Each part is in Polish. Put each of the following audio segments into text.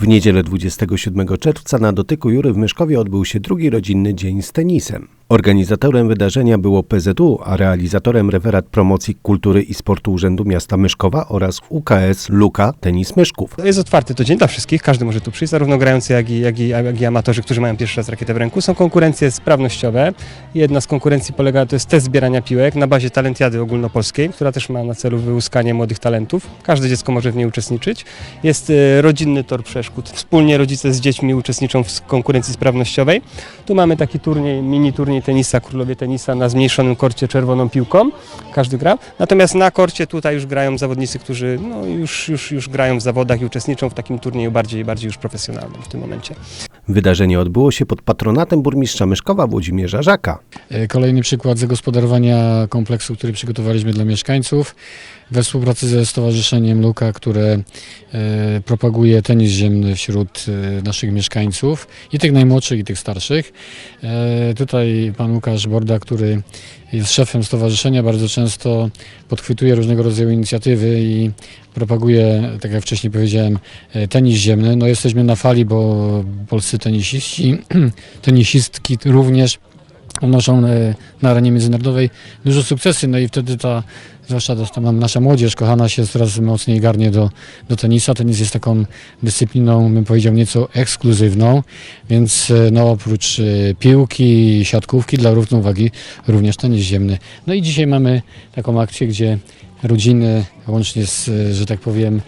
W niedzielę 27 czerwca na dotyku Jury w Myszkowie odbył się drugi rodzinny dzień z tenisem. Organizatorem wydarzenia było PZU, a realizatorem referat promocji kultury i sportu Urzędu Miasta Myszkowa oraz UKS Luka Tenis Myszków. Jest otwarty to dzień dla wszystkich, każdy może tu przyjść, zarówno grający, jak i, jak, i, jak i amatorzy, którzy mają pierwszy raz rakietę w ręku. Są konkurencje sprawnościowe. Jedna z konkurencji polega, to jest test zbierania piłek na bazie talentiady ogólnopolskiej, która też ma na celu wyłuskanie młodych talentów. Każde dziecko może w niej uczestniczyć. Jest e, rodzinny tor przeszkód. Wspólnie rodzice z dziećmi uczestniczą w konkurencji sprawnościowej. Tu mamy taki turniej, mini turniej tenisa, królowie tenisa na zmniejszonym korcie czerwoną piłką. Każdy gra. Natomiast na korcie tutaj już grają zawodnicy, którzy no, już, już, już grają w zawodach i uczestniczą w takim turnieju bardziej, bardziej już profesjonalnym w tym momencie. Wydarzenie odbyło się pod patronatem burmistrza Myszkowa Włodzimierza Żaka. E, Kolejny przykład zagospodarowania kompleksu, który przygotowaliśmy dla mieszkańców we współpracy ze Stowarzyszeniem Luka, które e, propaguje tenis ziemny wśród e, naszych mieszkańców i tych najmłodszych i tych starszych. Tutaj pan Łukasz Borda, który jest szefem stowarzyszenia, bardzo często podchwytuje różnego rodzaju inicjatywy i propaguje, tak jak wcześniej powiedziałem, tenis ziemny. No jesteśmy na fali, bo polscy tenisiści, tenisistki również odnoszą na arenie międzynarodowej duże sukcesy, no i wtedy ta, zwłaszcza ta nasza młodzież kochana się coraz mocniej garnie do, do tenisa. Tenis jest taką dyscypliną, bym powiedział, nieco ekskluzywną, więc e, no oprócz e, piłki, siatkówki dla równowagi również tenis ziemny. No i dzisiaj mamy taką akcję, gdzie rodziny, łącznie z, że tak powiem,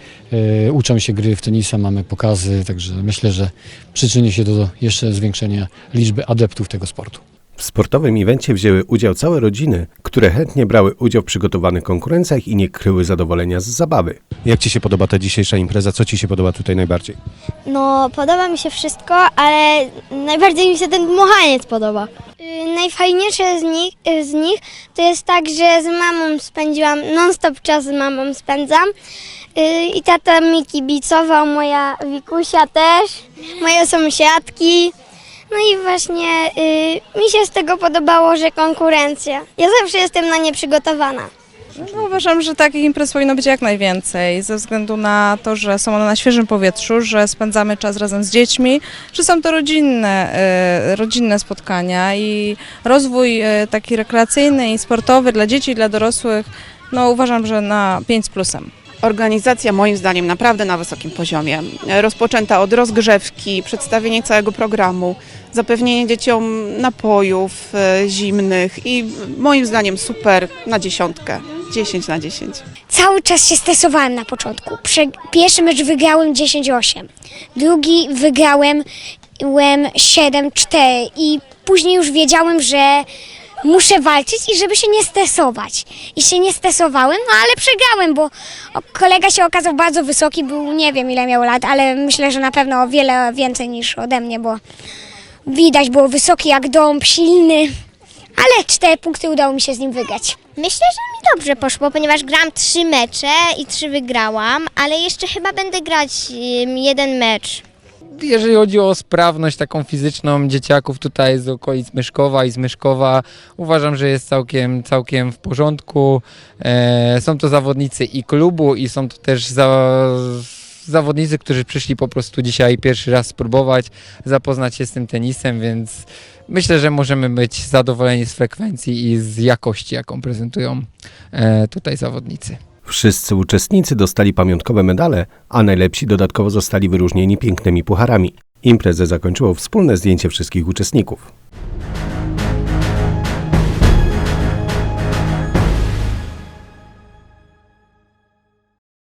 e, uczą się gry w tenisa, mamy pokazy, także myślę, że przyczyni się to do jeszcze zwiększenia liczby adeptów tego sportu. W sportowym evencie wzięły udział całe rodziny, które chętnie brały udział w przygotowanych konkurencjach i nie kryły zadowolenia z zabawy. Jak Ci się podoba ta dzisiejsza impreza? Co Ci się podoba tutaj najbardziej? No, podoba mi się wszystko, ale najbardziej mi się ten dmuchaniec podoba. Yy, najfajniejsze z nich, yy, z nich to jest tak, że z mamą spędziłam, non-stop czas z mamą spędzam. Yy, I tata mi kibicował, moja Wikusia też, moje sąsiadki. No i właśnie yy, mi się z tego podobało, że konkurencja. Ja zawsze jestem na nie przygotowana. No, uważam, że takich imprez powinno być jak najwięcej, ze względu na to, że są one na świeżym powietrzu, że spędzamy czas razem z dziećmi, że są to rodzinne, e, rodzinne spotkania i rozwój e, taki rekreacyjny i sportowy dla dzieci i dla dorosłych, no uważam, że na 5 z plusem. Organizacja moim zdaniem naprawdę na wysokim poziomie. Rozpoczęta od rozgrzewki, przedstawienie całego programu, zapewnienie dzieciom napojów e, zimnych i moim zdaniem super na dziesiątkę. 10 na 10. Cały czas się stresowałem na początku. Pierwszy mecz wygrałem 10-8, drugi wygrałem 7-4 i później już wiedziałem, że muszę walczyć i żeby się nie stresować. I się nie stresowałem, no ale przegrałem, bo kolega się okazał bardzo wysoki, był nie wiem ile miał lat, ale myślę, że na pewno o wiele więcej niż ode mnie, bo widać było wysoki jak dąb, silny. Ale cztery punkty udało mi się z nim wygrać. Myślę, że mi dobrze poszło, ponieważ gram trzy mecze i trzy wygrałam, ale jeszcze chyba będę grać jeden mecz. Jeżeli chodzi o sprawność taką fizyczną dzieciaków tutaj z okolic Myszkowa i z Myszkowa, uważam, że jest całkiem, całkiem w porządku. E, są to zawodnicy i klubu i są to też za, zawodnicy, którzy przyszli po prostu dzisiaj pierwszy raz spróbować, zapoznać się z tym tenisem, więc myślę, że możemy być zadowoleni z frekwencji i z jakości, jaką prezentują e, tutaj zawodnicy. Wszyscy uczestnicy dostali pamiątkowe medale, a najlepsi dodatkowo zostali wyróżnieni pięknymi pucharami. Imprezę zakończyło wspólne zdjęcie wszystkich uczestników.